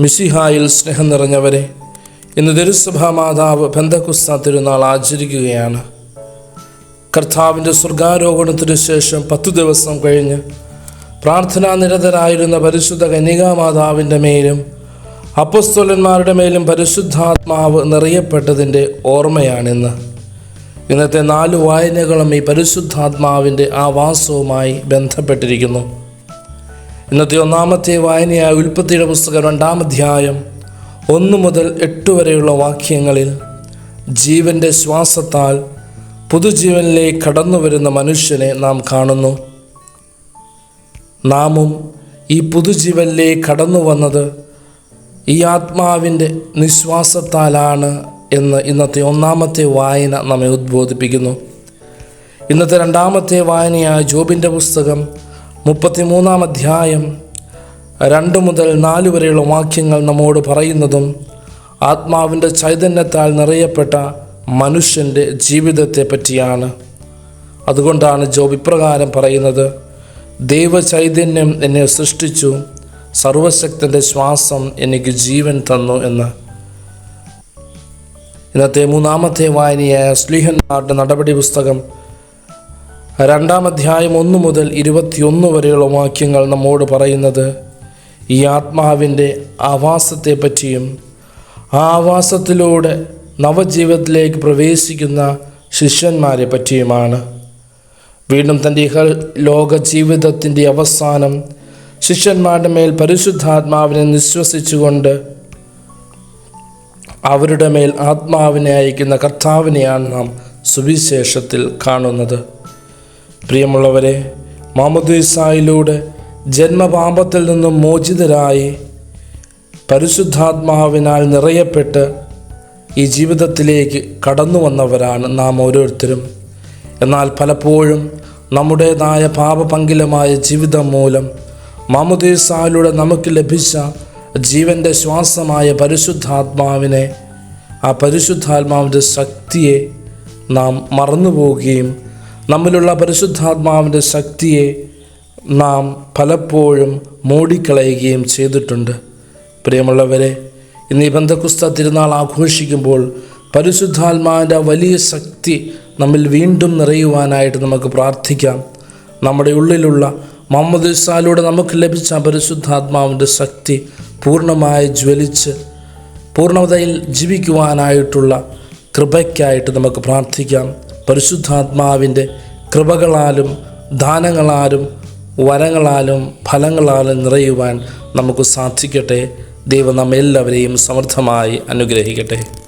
മിശിഹായിൽ സ്നേഹം നിറഞ്ഞവരെ ഇന്ന് തിരുസഭാ മാതാവ് ബന്ധക്കുസ്ത തിരുനാൾ ആചരിക്കുകയാണ്. കർത്താവിന്റെ സ്വർഗാരോപണത്തിനു ശേഷം പത്തു ദിവസം കഴിഞ്ഞ് പ്രാർത്ഥനാ നിരതരായിരുന്ന പരിശുദ്ധ കന്യകാമാതാവിന്റെ മേലും അപ്പസ്തോലന്മാരുടെ മേലും പരിശുദ്ധാത്മാവ് നിറയപ്പെട്ടതിന്റെ ഓർമ്മയാണിന്ന്. ഇന്നത്തെ നാല് വായനകളും ഈ പരിശുദ്ധാത്മാവിന്റെ ആവാസവുമായി ബന്ധപ്പെട്ടിരിക്കുന്നു. ഇന്നത്തെ ഒന്നാമത്തെ വായനയായ ഉൽപ്പത്തിയുടെ പുസ്തകം രണ്ടാം അധ്യായം ഒന്ന് മുതൽ എട്ട് വരെയുള്ള വാക്യങ്ങളിൽ ജീവന്റെ ശ്വാസത്താൽ പുതുജീവനിലേക്ക് കടന്നു വരുന്ന മനുഷ്യനെ നാം കാണുന്നു. നാമും ഈ പുതുജീവനിലേക്ക് കടന്നു വന്നത് ഈ ആത്മാവിന്റെ നിശ്വാസത്താലാണ് എന്ന് ഇന്നത്തെ ഒന്നാമത്തെ വായന നമ്മെ ഉദ്ബോധിപ്പിക്കുന്നു. ഇന്നത്തെ രണ്ടാമത്തെ വായനയായ ജോബിന്റെ പുസ്തകം മുപ്പത്തിമൂന്നാം അധ്യായം രണ്ട് മുതൽ നാല് വരെയുള്ള വാക്യങ്ങൾ നമ്മോട് പറയുന്നതും ആത്മാവിന്റെ ചൈതന്യത്താൽ നിറയപ്പെട്ട മനുഷ്യന്റെ ജീവിതത്തെ പറ്റിയാണ്. അതുകൊണ്ടാണ് ജോബ് ഇപ്രകാരം പറയുന്നത് ദൈവചൈതന്യം എന്നെ സൃഷ്ടിച്ചു സർവശക്തന്റെ ശ്വാസം എനിക്ക് ജീവൻ തന്നു എന്ന്. ഇന്നത്തെ മൂന്നാമത്തെ വായനയായ സ്ലീഹന്മാരുടെ നടപടി പുസ്തകം രണ്ടാം അധ്യായം ഒന്ന് മുതൽ ഇരുപത്തിയൊന്ന് വരെയുള്ള വാക്യങ്ങൾ നമ്മോട് പറയുന്നത് ഈ ആത്മാവിന്റെ ആവാസത്തെ പറ്റിയും ആ ആവാസത്തിലൂടെ നവജീവിതത്തിലേക്ക് പ്രവേശിക്കുന്ന ശിഷ്യന്മാരെ പറ്റിയുമാണ് വീണ്ടും തന്റെ ഇഹ ലോക ജീവിതത്തിന്റെ അവസാനം ശിഷ്യന്മാരുടെ മേൽ പരിശുദ്ധാത്മാവിനെ നിശ്വസിച്ചുകൊണ്ട് അവരുടെ മേൽ ആത്മാവിനെ അയക്കുന്ന കർത്താവിനെയാണ് നാം സുവിശേഷത്തിൽ കാണുന്നത്. പ്രിയമുള്ളവരെ മാമുദീസായിലൂടെ ജന്മപാപത്തിൽ നിന്നും മോചിതരായി പരിശുദ്ധാത്മാവിനാൽ നിറയപ്പെട്ട് ഈ ജീവിതത്തിലേക്ക് കടന്നു വന്നവരാണ് നാം ഓരോരുത്തരും. എന്നാൽ പലപ്പോഴും നമ്മുടേതായ പാപപങ്കിലമായ ജീവിതം മൂലം മാമുദീസായിലൂടെ നമുക്ക് ലഭിച്ച ജീവന്റെ ശ്വാസമായ പരിശുദ്ധാത്മാവിനെ ആ പരിശുദ്ധാത്മാവിന്റെ ശക്തിയെ നാം മറന്നുപോവുകയും നമ്മിലുള്ള പരിശുദ്ധാത്മാവിന്റെ ശക്തിയെ നാം പലപ്പോഴും മൂടിക്കളയുകയും ചെയ്തിട്ടുണ്ട്. പ്രിയമുള്ളവരെ ഇന്ന് ഈ ബന്ധക്കുസ്ത തിരുനാൾ ആഘോഷിക്കുമ്പോൾ പരിശുദ്ധാത്മാവിന്റെ വലിയ ശക്തി നമ്മിൽ വീണ്ടും നിറയുവാനായിട്ട് നമുക്ക് പ്രാർത്ഥിക്കാം. നമ്മുടെ ഉള്ളിലുള്ള മുഹമ്മദ് ഇസാലൂടെ നമുക്ക് ലഭിച്ച പരിശുദ്ധാത്മാവിന്റെ ശക്തി പൂർണമായി ജ്വലിച്ച് പൂർണതയിൽ ജീവിക്കുവാനായിട്ടുള്ള കൃപയ്ക്കായിട്ട് നമുക്ക് പ്രാർത്ഥിക്കാം. പരിശുദ്ധാത്മാവിന്റെ കൃപകളാലും ദാനങ്ങളാലും വരങ്ങളാലും ഫലങ്ങളാലും നിറയുവാൻ നമുക്ക് സാധിക്കട്ടെ. ദൈവം നമ്മെല്ലാവരെയും സമൃദ്ധമായി അനുഗ്രഹിക്കട്ടെ.